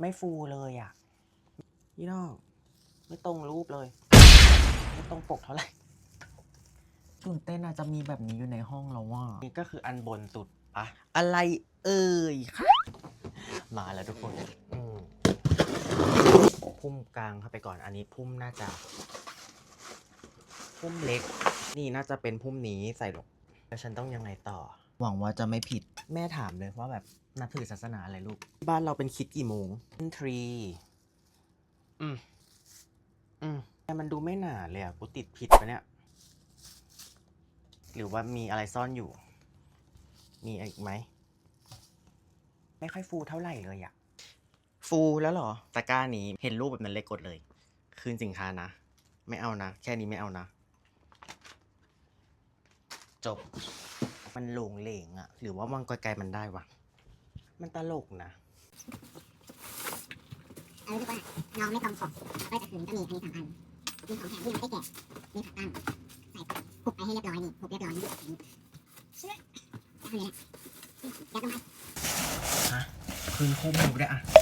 ไม่ฟูเลยอะพี่น้องไม่ตรงรูปเลย ไม่ตรงปกเท่าไหร่ตื่นเต้นอาจจะมีแบบนี้อยู่ในห้องแล้วว่านี่ก็คืออันบนสุดอะอะไรเอ่ยคะมาแล้วทุกคนอืมพุ่มกลางเข้าไปก่อนอันนี้พุ่มน่าจะ พุ่มเล็ก นี่น่าจะเป็นพุ่มนี้ใส่ลงแล้วฉันต้องยังไงต่อ หวังว่าจะไม่ผิด แม่ถามเลยว่าแบบนับถือศาสนาอะไรลูก บ้านเราเป็นคิดกี่โมงทรี อืม อืม แต่มันดูไม่หนาเลยอะ กูติดผิดปะเนี่ย หรือว่ามีอะไรซ่อนอยู่ มีอีกไหม ไม่ค่อยฟูเท่าไหร่เลยอะ ฟูแล้วเหรอ ตะกร้านี้เห็นรูปแบบนั้นเลยกดเลย คืนสินค้านะ ไม่เอานะ แค่นี้ไม่เอานะ จบ มันหลงเหลงอะหรือว่ามันไกลๆมันได้วะมันตลกนะเอารู้สึกว่าน้องไม่ตรงปกแล้วก็จะคืนก็มีอันนี้สามอันมีของแถมที่ยังไม่ได้แกะมีขาตั้งใส่หุบไปให้เรียบร้อยนี่หุบเรียบร้อยนี่เชื่อแล้วคนนี้แหละยัดลงไปฮะคืนคู่มือได้อะ